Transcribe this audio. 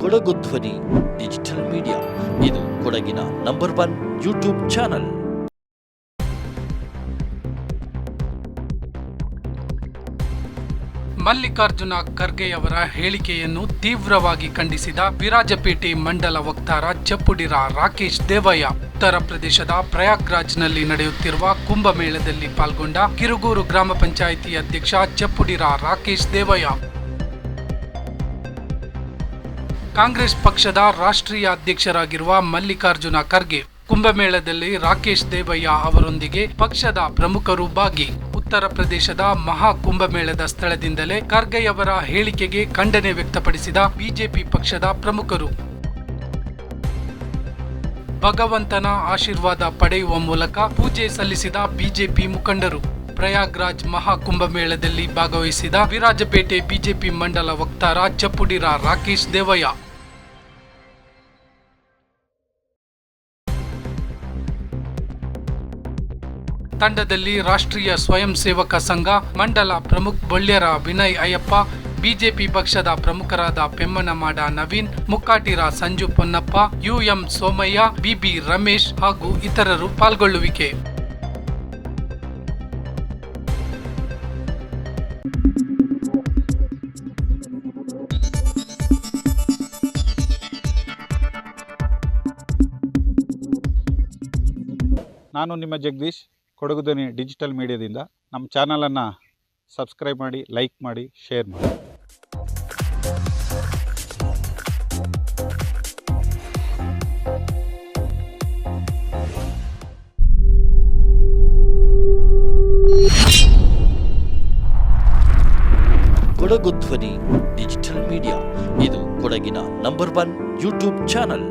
ಕೊಡಗು ಧ್ವನಿ digital media ಇದು ಕೊಡಗಿನ number one YouTube channel Mallikarjuna ಖರ್ಗೆಯವರ ಹೇಳಿಕೆಯನ್ನು ತೀವ್ರವಾಗಿ ಖಂಡಿಸಿದ ವಿರಾಜಪೇಟೆ ಮಂಡಲ ವಕ್ತಾರ ಚಪ್ಪುಡಿರ ರಾಕೇಶ್ ದೇವಯ್ಯ. ಉತ್ತರ ಪ್ರದೇಶದ ಪ್ರಯಾಗ್ರಾಜ್ನಲ್ಲಿ ನಡೆಯುತ್ತಿರುವ ಕುಂಭಮೇಳದಲ್ಲಿ ಪಾಲ್ಗೊಂಡ ಕಿರುಗೂರು ಗ್ರಾಮ ಪಂಚಾಯಿತಿ ಅಧ್ಯಕ್ಷ ಚಪ್ಪುಡಿರ ರಾಕೇಶ್ ದೇವಯ್ಯ. ಕಾಂಗ್ರೆಸ್ ಪಕ್ಷದ ರಾಷ್ಟ್ರೀಯ ಅಧ್ಯಕ್ಷರಾಗಿರುವ ಮಲ್ಲಿಕಾರ್ಜುನ ಖರ್ಗೆ ಕುಂಭಮೇಳದಲ್ಲಿ ರಾಕೇಶ್ ದೇವಯ್ಯ ಅವರೊಂದಿಗೆ ಪಕ್ಷದ ಪ್ರಮುಖರು ಭಾಗಿ ಉತ್ತರ ಪ್ರದೇಶದ ಮಹಾ ಕುಂಭಮೇಳದ ಸ್ಥಳದಿಂದಲೇ ಖರ್ಗೆಯವರ ಹೇಳಿಕೆಗೆ ಖಂಡನೆ ವ್ಯಕ್ತಪಡಿಸಿದ ಬಿಜೆಪಿ ಪಕ್ಷದ ಪ್ರಮುಖರು. ಭಗವಂತನ ಆಶೀರ್ವಾದ ಪಡೆಯುವ ಮೂಲಕ ಪೂಜೆ ಸಲ್ಲಿಸಿದ ಬಿಜೆಪಿ ಮುಖಂಡರು. ಪ್ರಯಾಗ್ರಾಜ್ ಮಹಾಕುಂಭಮೇಳದಲ್ಲಿ ಭಾಗವಹಿಸಿದ ವಿರಾಜಪೇಟೆ ಬಿಜೆಪಿ ಮಂಡಲ ವಕ್ತಾರ ಚಪ್ಪುಡಿರ ರಾಕೇಶ್ ದೇವಯ್ಯ. ತಂಡದಲ್ಲಿ ರಾಷ್ಟ್ರೀಯ ಸ್ವಯಂ ಸೇವಕ ಸಂಘ, ಮಂಡಲ ಪ್ರಮುಖ್ ಬೊಳ್ಳ್ಯರ ವಿನಯ್ ಅಯ್ಯಪ್ಪ, ಬಿಜೆಪಿ ಪಕ್ಷದ ಪ್ರಮುಖರಾದ ಪೆಮ್ಮನಮಾಡ ನವೀನ್ ಮುಕ್ಕಾಟಿರ ಸಂಜು ಪೊನ್ನಪ್ಪ, ಯುಎಂ ಸೋಮಯ್ಯ, ಬಿಬಿ ರಮೇಶ್ ಹಾಗೂ ಇತರರು ಪಾಲ್ಗೊಳ್ಳುವಿಕೆ. ನಾನು ನಿಮ್ಮ ಜಗದೀಶ್. ಕೊಡಗು ಧ್ವನಿ ಡಿಜಿಟಲ್ ಮೀಡಿಯಾದಿಂದ ನಮ್ಮ ಚಾನಲನ್ನು ಸಬ್ಸ್ಕ್ರೈಬ್ ಮಾಡಿ ಲೈಕ್ ಮಾಡಿ ಶೇರ್ ಮಾಡಿ. ಕೊಡಗು ಧ್ವನಿ ಡಿಜಿಟಲ್ ಮೀಡಿಯಾ ಇದು ಕೊಡಗಿನ ನಂಬರ್ ಒನ್ ಯೂಟ್ಯೂಬ್ ಚಾನಲ್